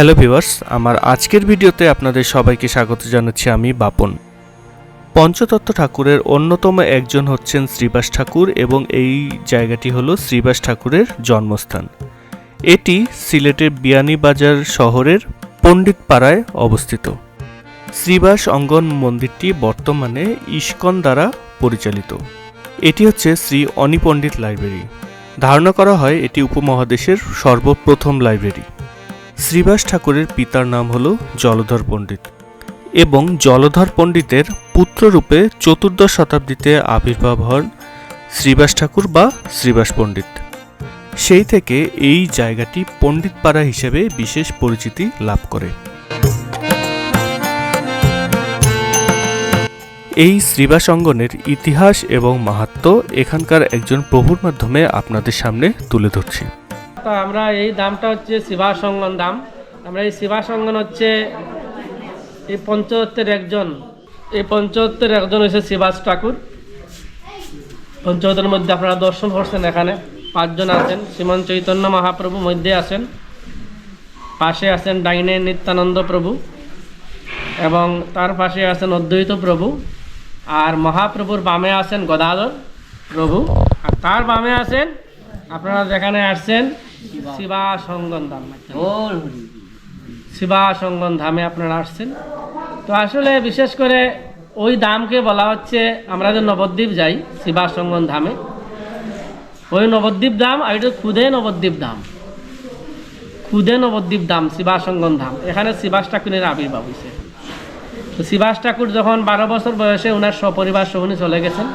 Hello viewers, আমার আজকের ভিডিওতে আপনাদের সবাইকে স্বাগত জানাচ্ছি আমি বাপন। পঞ্চতত্ত্ব ঠাকুরের অন্যতম একজন হচ্ছেন শ্রীবাস ঠাকুর এবং এই জায়গাটি হলো শ্রীবাস ঠাকুরের জন্মস্থান। এটি সিলেটের বিয়ানীবাজার শহরের পণ্ডিতপাড়ায় অবস্থিত। শ্রীবাস অঙ্গন মন্দিরটি বর্তমানে ইস্কন দ্বারা পরিচালিত। এটি হচ্ছে শ্রী অনিপণ্ডিত লাইব্রেরি। ধারণা করা হয় এটি উপমহাদেশের সর্বপ্রথম লাইব্রেরি। শ্রীবাস ঠাকুরের পিতার নাম হল জলধর পণ্ডিত এবং জলধর পণ্ডিতের পুত্ররূপে চতুর্দশ শতাব্দীতে আবির্ভাব হন শ্রীবাস ঠাকুর বা শ্রীবাস পণ্ডিত। সেই থেকে এই জায়গাটি পণ্ডিতপাড়া হিসেবে বিশেষ পরিচিতি লাভ করে। এই শ্রীবাস অঙ্গনের ইতিহাস এবং মাহাত্ম্য এখানকার একজন প্রভুর মাধ্যমে আপনাদের সামনে তুলে ধরছি। তো আমরা এই দামটা হচ্ছে শিবাসঙ্গন দাম। আমরা এই শিবাসঙ্গন হচ্ছে এই পঞ্চদত্তের একজন। এই পঞ্চদত্তের একজন হচ্ছে শিবাস ঠাকুর। পঞ্চদত্তের মধ্যে আপনারা দর্শন করছেন এখানে। পাঁচজন আছেন। শ্রীমন চৈতন্য মহাপ্রভু মধ্যে আছেন। পাশে আছেন ডাইনে নিত্যানন্দ প্রভু এবং তার পাশে আছেন অদ্বৈত প্রভু আর মহাপ্রভুর বামে আছেন গদাধর প্রভু। আর তার বামে আছেন আপনারা যেখানে আসছেন শিবা সঙ্গন ধাম। শিবা সঙ্গন ধামে আপনারা আসছেন। তো আসলে বিশেষ করে ওই দামকে বলা হচ্ছে আমরা যে নবদ্বীপ যাই শিবা সঙ্গন ধামে ওই নবদ্বীপ ধাম আর এটা খুদে নবদ্বীপ ধাম। খুদে নবদ্বীপ ধাম শিবা সঙ্গন ধাম। এখানে শিবাস ঠাকুরের আবির্ভাব হয়েছে। তো শিবাস ঠাকুর যখন বারো বছর বয়সে ওনার সপরিবার সহ উনি চলে গেছেন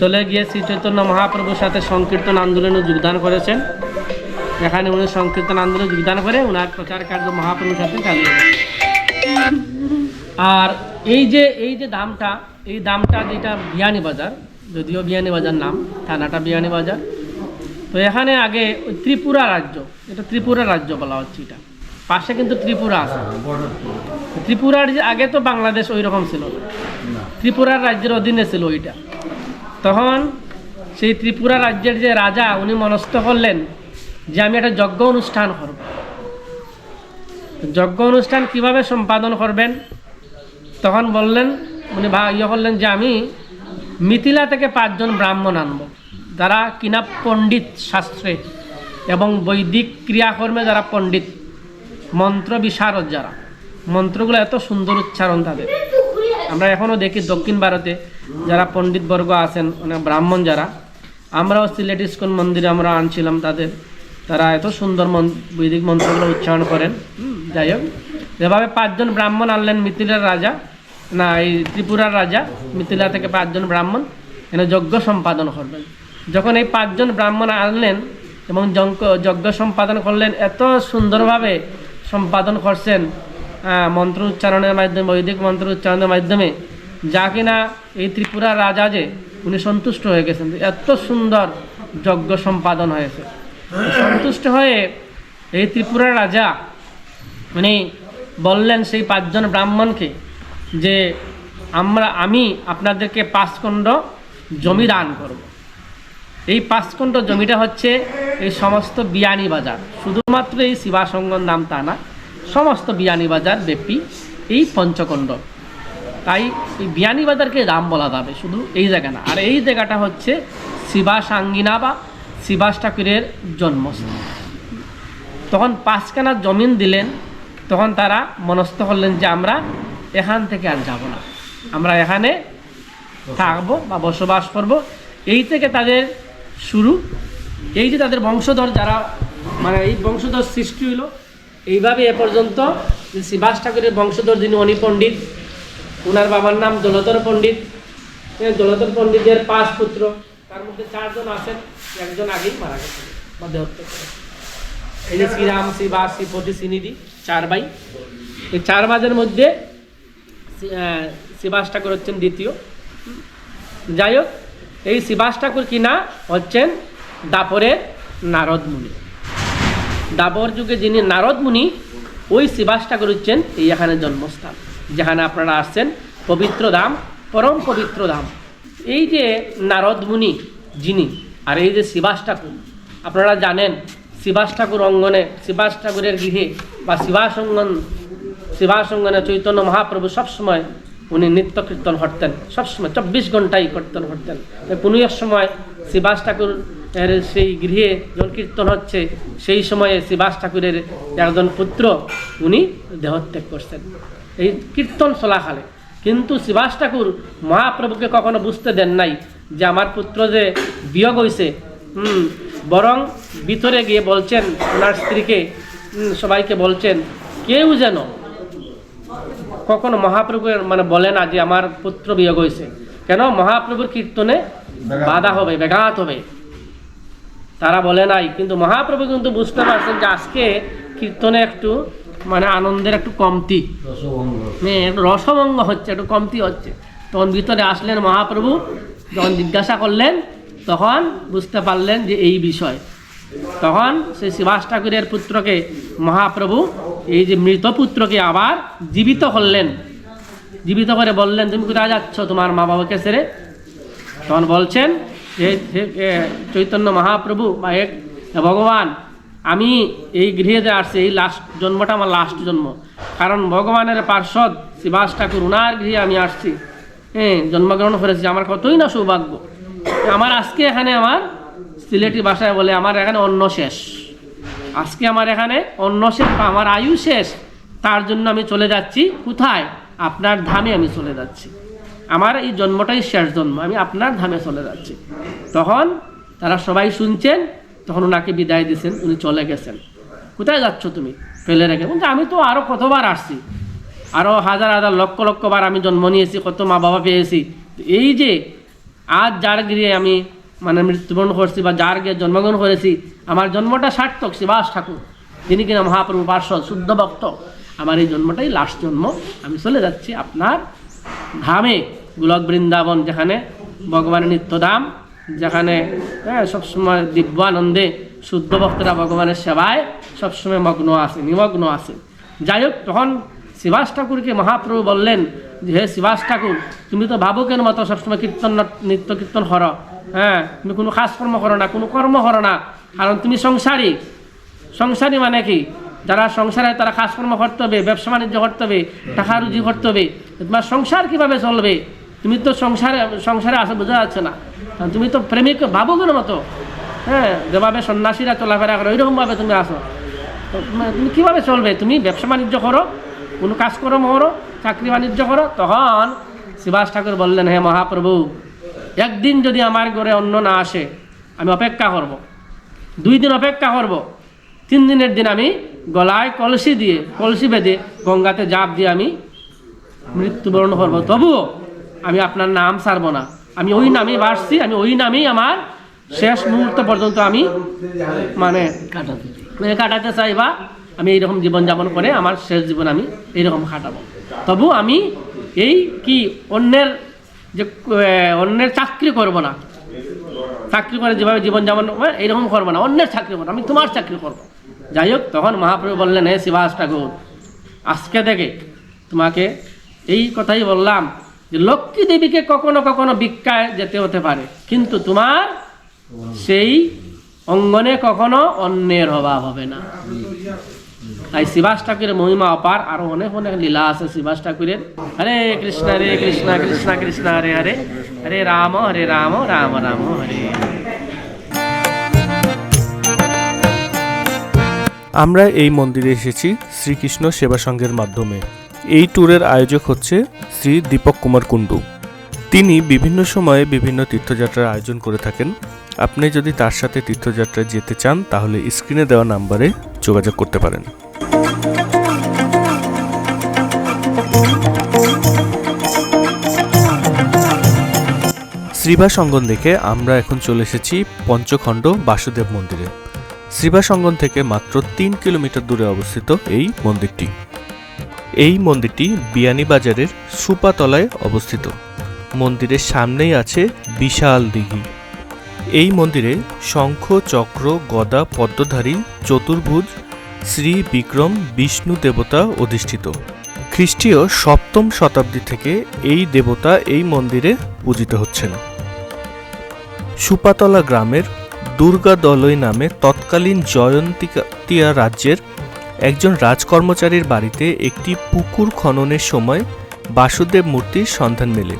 চলে গিয়ে শ্রী চৈতন্য মহাপ্রভুর সাথে সংকীর্তন আন্দোলনে যোগদান করেছেন। এখানে উনি সংকীর্তন আন্দোলনে যোগদান করে ওনার প্রচার কার্য মহাপ্রভুর সাথে চালিয়ে আর এই যে এই যে দামটা এই দামটা যেটা বিয়ানি বাজার যদিও বিয়ানি বাজার নাম থানাটা বিয়ানি বাজার তো এখানে আগে ওই ত্রিপুরা রাজ্য এটা ত্রিপুরা রাজ্য বলা হচ্ছে এটা। পাশে কিন্তু ত্রিপুরা আছে। ত্রিপুরার যে আগে তো বাংলাদেশ ওই রকম ছিল ত্রিপুরার রাজ্যের অধীনে ছিল ওইটা। তখন সেই ত্রিপুরা রাজ্যের যে রাজা উনি মনস্থ করলেন যে আমি একটা যজ্ঞ অনুষ্ঠান করব। যজ্ঞ অনুষ্ঠান কীভাবে সম্পাদন করবেন? তখন বললেন, উনি ভা ইয়ে করলেন যে আমি মিথিলা থেকে পাঁচজন ব্রাহ্মণ আনব, যারা কিনা পণ্ডিত শাস্ত্রে এবং বৈদিক ক্রিয়াকর্মে যারা পণ্ডিত, মন্ত্র বিশারদ যারা। মন্ত্রগুলো এত সুন্দর উচ্চারণ তাদের। আমরা এখনও দেখি দক্ষিণ ভারতে যারা পণ্ডিত বর্গ আছেন মানে ব্রাহ্মণ যারা, আমরাও সিলেট ইস্কন মন্দিরে আমরা আনছিলাম তাদের। তারা এত সুন্দর বৈদিক মন্ত্রগুলো উচ্চারণ করেন। যাই হোক, যেভাবে পাঁচজন ব্রাহ্মণ আনলেন মিথিলার রাজা, না, এই ত্রিপুরার রাজা, মিথিলা থেকে পাঁচজন ব্রাহ্মণ, এনে যজ্ঞ সম্পাদন করবেন। যখন এই পাঁচজন ব্রাহ্মণ আনলেন এবং যজ্ঞ- সম্পাদন করলেন, এত সুন্দরভাবে সম্পাদন করছেন মন্ত্র উচ্চারণের মাধ্যমে, বৈদিক মন্ত্র উচ্চারণের মাধ্যমে, যা কিনা এই ত্রিপুরা রাজা যে, উনি সন্তুষ্ট হয়ে গেছেন। এত সুন্দর যজ্ঞ সম্পাদন হয়েছে। সন্তুষ্ট হয়ে এই ত্রিপুরার রাজা মানে বললেন সেই পাঁচজন ব্রাহ্মণকে যে আমরা, আমি আপনাদেরকে পাঁচখণ্ড জমি দান করব। এই পাঁচখণ্ড জমিটা হচ্ছে এই সমস্ত বিয়ানি বাজার। শুধুমাত্র এই শিবাসঙ্গন নাম তা না, সমস্ত বিয়ানি বাজার ব্যাপী এই পঞ্চখণ্ড তাই এই বিয়ানি বাজারকে দাম বলা যাবে, শুধু এই জায়গা না। আর এই জায়গাটা হচ্ছে শিবাস আঙ্গিনা বা শিবাস ঠাকুরের জন্মস্থান। তখন পাঁচখানা জমিন দিলেন, তখন তারা মনস্থ করলেন যে আমরা এখান থেকে আর যাব না। আমরা এখানে থাকব বা বসবাস করব। এই থেকে তাদের শুরু। এই যে তাদের বংশধর যারা মানে এই বংশধর সৃষ্টি হলো এইভাবে এ পর্যন্ত শিবাস ঠাকুরের বংশধর যিনি অনি পণ্ডিত ওনার বাবার নাম জলধর পণ্ডিত। জলধর পণ্ডিতের পাঁচ পুত্র। তার মধ্যে চারজন আছেন একজন আগেই মারা গেছেন বা দেহত্যাগ করেছেন। এই যে শ্রীরাম শ্রীবাস শ্রীপতি শ্রীনিধি চার ভাই। এই চার ভাইয়ের মধ্যে শিবাস ঠাকুর হচ্ছেন দ্বিতীয়। যাই হোক এই শিবাস ঠাকুর কিনা হচ্ছেন দাপরের নারদ মুনি। দাপর যুগে যিনি নারদ মুনি ওই শিবাস ঠাকুর হচ্ছেন এই এখানে জন্মস্থান যেখানে আপনারা আসছেন পবিত্র ধাম পরম পবিত্র ধাম। এই যে নারদ মুনি যিনি আর এই যে শিবাস ঠাকুর, আপনারা জানেন শিবাস ঠাকুর অঙ্গনে, শিবাস ঠাকুরের গৃহে বা শিবাস অঙ্গন, শিবাস অঙ্গনে চৈতন্য মহাপ্রভু সবসময় উনি নিত্য কীর্তন করতেন, সবসময় চব্বিশ ঘন্টাই কীর্তন করতেন। পুনয়ের সময় শিবাস ঠাকুর এর সেই গৃহে যখন কীর্তন হচ্ছে, সেই সময়ে শিবাস ঠাকুরের একজন পুত্র উনি দেহত্যাগ করছেন। এই কীর্তন চলাকালে কিন্তু শিবাস ঠাকুর মহাপ্রভুকে কখনো বুঝতে দেন নাই যে আমার পুত্র যে বিয়োগ হয়েছে হুম, বরং ভিতরে গিয়ে বলছেন ওনার স্ত্রীকে সবাইকে বলছেন কেউ যেন কখনো মহাপ্রভুর মানে বলে না যে আমার পুত্র বিয়োগ হয়েছে কেন? মহাপ্রভুর কীর্তনে বাধা হবে ব্যাঘাত হবে। তারা বলে নাই কিন্তু মহাপ্রভু কিন্তু বুঝতে পারছেন যে আজকে কীর্তনে একটু মানে আনন্দের একটু কমতি। মানে একটু রসভঙ্গ হচ্ছে একটু কমতি হচ্ছে। তখন ভিতরে আসলেন মহাপ্রভু যখন জিজ্ঞাসা করলেন তখন বুঝতে পারলেন যে এই বিষয়। তখন সেই শিবাস ঠাকুরের পুত্রকে মহাপ্রভু এই যে মৃত পুত্রকে আবার জীবিত করলেন। জীবিত করে বললেন তুমি কোথায় যাচ্ছ? তোমার মা বাবাকে সেরে তখন বলছেন যে চৈতন্য মহাপ্রভু বা এক ভগবান আমি এই গৃহে যে আসছি, এই লাস্ট জন্মটা আমার লাস্ট জন্ম। কারণ ভগবানের পার্শ্বদ শিবাস ঠাকুর, উনার গৃহে আমি আসছি। হ্যাঁ জন্মগ্রহণ করেছি। আমার কতই না সৌভাগ্য। আমার আজকে এখানে আমার সিলেটি ভাষায় বলে আমার এখানে অন্ন শেষ। আজকে আমার এখানে অন্ন শেষ, আমার আয়ু শেষ। তার জন্য আমি চলে যাচ্ছি। কোথায়? আপনার ধামে আমি চলে যাচ্ছি। আমার এই জন্মটাই শেষ জন্ম। আমি আপনার ধামে চলে যাচ্ছি। তখন তারা সবাই শুনছেন তখন ওনাকে বিদায় দিয়েছেন, উনি চলে গেছেন। কোথায় যাচ্ছ তুমি? ফেলে রেখে বলছে, আমি তো আরও কতবার আসছি। আরও হাজার হাজার লক্ষ লক্ষ বার আমি জন্ম নিয়েছি, কত মা বাবা পেয়েছি। এই যে, আজ যার গৃহে আমি মানে মৃত্যুবরণ করছি বা যার গিয়ে জন্মগ্রহণ করেছি, আমার জন্মটা সার্থক, শিবাস ঠাকুর। তিনি কিনা মহাপ্রভু পার্শ্বদ শুদ্ধ ভক্ত। আমার এই জন্মটাই লাস্ট জন্ম। আমি চলে যাচ্ছি আপনার ধামে গোলক বৃন্দাবন যেখানে ভগবানের নিত্যধাম। যেখানে হ্যাঁ সবসময় দিব্যানন্দে শুদ্ধ ভক্তরা ভগবানের সেবায় সবসময় মগ্ন আছে, নিমগ্ন আছে। যাই হোক, তখন শিবাস ঠাকুরকে মহাপ্রভু বললেন যে, হে শিবাস ঠাকুর, তুমি তো ভাবুকের মতো সবসময় কীর্তন, নিত্য কীর্তন করো হ্যাঁ তুমি কোনো কাজকর্ম করো না, কোনো কর্ম করো না। কারণ তুমি সংসারী। সংসারী মানে কি? যারা সংসারে তারা কাজকর্ম করতে হবে, ব্যবসা বাণিজ্য করতে হবে, টাকা রুজি করতে হবে। তোমার সংসার কীভাবে চলবে? তুমি তো সংসারে সংসারে আসে বোঝা যাচ্ছে না। তুমি তো প্রেমিক ভাবুকের মতো। হ্যাঁ যেভাবে সন্ন্যাসীরা চলাফেরা করে, ওইরকমভাবে তুমি আসো মানে তুমি কীভাবে চলবে? তুমি ব্যবসা বাণিজ্য করো, কোনো কাজকর্ম করো চাকরি বাণিজ্য করো, তখন শিবাস ঠাকুর বললেন, হে মহাপ্রভু, একদিন যদি আমার ঘরে অন্ন না আসে, আমি অপেক্ষা করব। দুই দিন অপেক্ষা করব। তিন দিনের দিন আমি গলায় কলসি দিয়ে, কলসি বেঁধে, গঙ্গাতে জাপ দিয়ে আমি মৃত্যুবরণ করব। তবুও আমি আপনার নাম ছাড়বো না। আমি ওই নামেই বাসছি আমি ওই নামেই আমার শেষ মুহূর্ত পর্যন্ত আমি মানে মানে কাটাতে চাই বা আমি এইরকম জীবনযাপন করে আমার শেষ জীবন আমি এইরকম কাটাবো। তবু আমি এই কি অন্যের যে অন্যের চাকরি করব না, চাকরি করে যেভাবে জীবনযাপন এইরকম করব না, অন্যের চাকরি করব আমি তোমার চাকরি করব। যাই হোক, তখন মহাপ্রভু বললেন, হে শিবাস ঠাকুর, আজকে থেকে তোমাকে এই কথাই বললাম যে লক্ষ্মী দেবীকে কখনো কখনো ভিক্ষায় যেতে হতে পারে। কিন্তু তোমার সেই অঙ্গনে কখনো অন্যের অভাব হবে না। তাই শিবাস ঠাকুরের মহিমা অপার। আরও অনেক অনেক লীলা আছে শিবাস ঠাকুরের। হরে কৃষ্ণ হরে কৃষ্ণ কৃষ্ণ কৃষ্ণ, হরে হরে। হরে রাম হরে রাম রাম রাম, হরে। আমরা এই মন্দিরে এসেছি শ্রীকৃষ্ণ সেবা সংঘের মাধ্যমে। এই ট্যুরের আয়োজক হচ্ছে শ্রী দীপক কুমার কুণ্ডু। তিনি বিভিন্ন সময়ে বিভিন্ন তীর্থযাত্রার আয়োজন করে থাকেন। আপনি যদি তার সাথে তীর্থযাত্রায় যেতে চান, তাহলে স্ক্রিনে দেওয়া নাম্বারে যোগাযোগ করতে পারেন। শ্রীবাস অঙ্গন দেখে আমরা এখন চলে এসেছি পঞ্চখণ্ড বাসুদেব মন্দিরে। শ্রীবাস অঙ্গন থেকে মাত্র তিন কিলোমিটার দূরে অবস্থিত এই মন্দিরটি। এই মন্দিরটি বিয়ানীবাজারের সুপাতলায় অবস্থিত। মন্দিরের সামনেই আছে বিশাল দিঘি। এই মন্দিরে শঙ্খ, চক্র, গদা, পদ্মধারী, চতুর্ভুজ, শ্রী বিক্রম, বিষ্ণু দেবতা অধিষ্ঠিত। খ্রিস্টীয় সপ্তম শতাব্দী থেকে এই দেবতা এই মন্দিরে পূজিত হচ্ছেন। সুপাতলা গ্রামের দুর্গা দলই নামে তৎকালীন জয়ন্তিয়া রাজ্যের একজন রাজকর্মচারীর বাড়িতে একটি পুকুর খননের সময় বাসুদেব মূর্তির সন্ধান মেলে।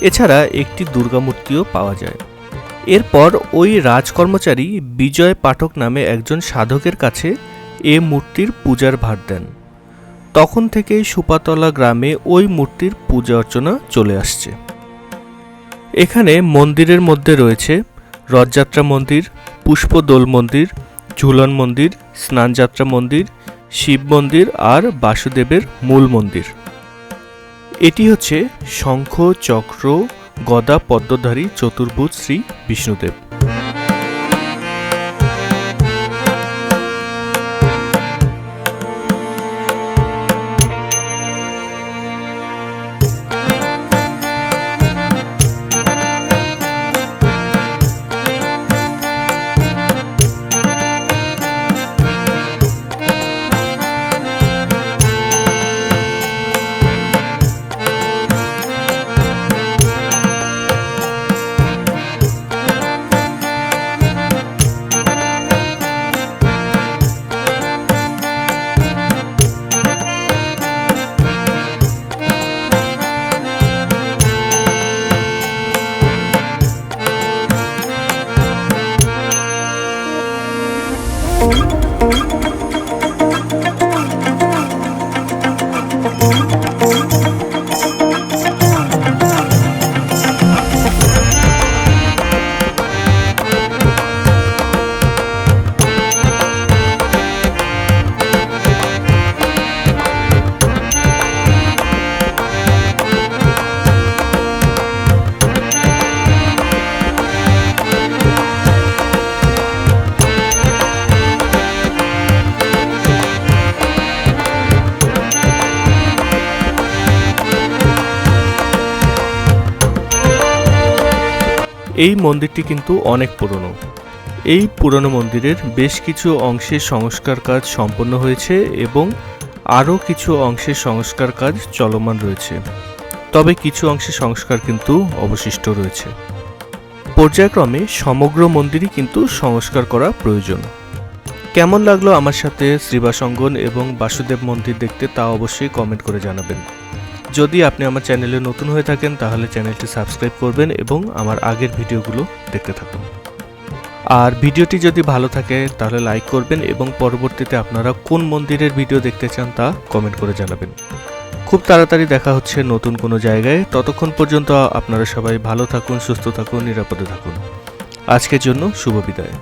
এছাড়া একটি দুর্গা মূর্তিও পাওয়া যায়। এরপর ওই রাজকর্মচারী বিজয় পাঠক নামে একজন সাধকের কাছে এ মূর্তির পূজার ভার দেন। তখন থেকেই সুপাতলা গ্রামে ওই মূর্তির পূজা অর্চনা চলে আসছে। এখানে মন্দিরের মধ্যে রয়েছে রথযাত্রা মন্দির, পুষ্পদোল মন্দির ঝুলন মন্দির, স্নানযাত্রা মন্দির, শিব মন্দির আর বাসুদেবের মূল মন্দির। এটি হচ্ছে শঙ্খ, চক্র, গদা, পদ্মধারী, চতুর্ভুজ শ্রী বিষ্ণুদেব। এই মন্দিরটি কিন্তু অনেক পুরনো। এই পুরনো মন্দিরের বেশ কিছু অংশের সংস্কার কাজ সম্পন্ন হয়েছে এবং আরও কিছু অংশের সংস্কার কাজ চলমান রয়েছে। তবে কিছু অংশে সংস্কার কিন্তু অবশিষ্ট রয়েছে। পর্যায়ক্রমে সমগ্র মন্দিরই কিন্তু সংস্কার করা প্রয়োজন। কেমন লাগল আমার সাথে শ্রীবাসঙ্গন এবং বাসুদেব মন্দির দেখতে তা অবশ্যই কমেন্ট করে জানাবেন। যদি আপনি আমার চ্যানেলে নতুন হয়ে থাকেন, তাহলে চ্যানেলটি সাবস্ক্রাইব করবেন এবং আমার আগের ভিডিওগুলো দেখতে থাকুন। আর ভিডিওটি যদি ভালো থাকে, তাহলে লাইক করবেন এবং পরবর্তীতে আপনারা কোন মন্দিরের ভিডিও দেখতে চান তা কমেন্ট করে জানাবেন। খুব তাড়াতাড়ি দেখা হচ্ছে নতুন কোনো জায়গায়। ততক্ষণ পর্যন্ত আপনারা সবাই ভালো থাকুন, সুস্থ থাকুন, নিরাপদে থাকুন। আজকের জন্য শুভ বিদায়।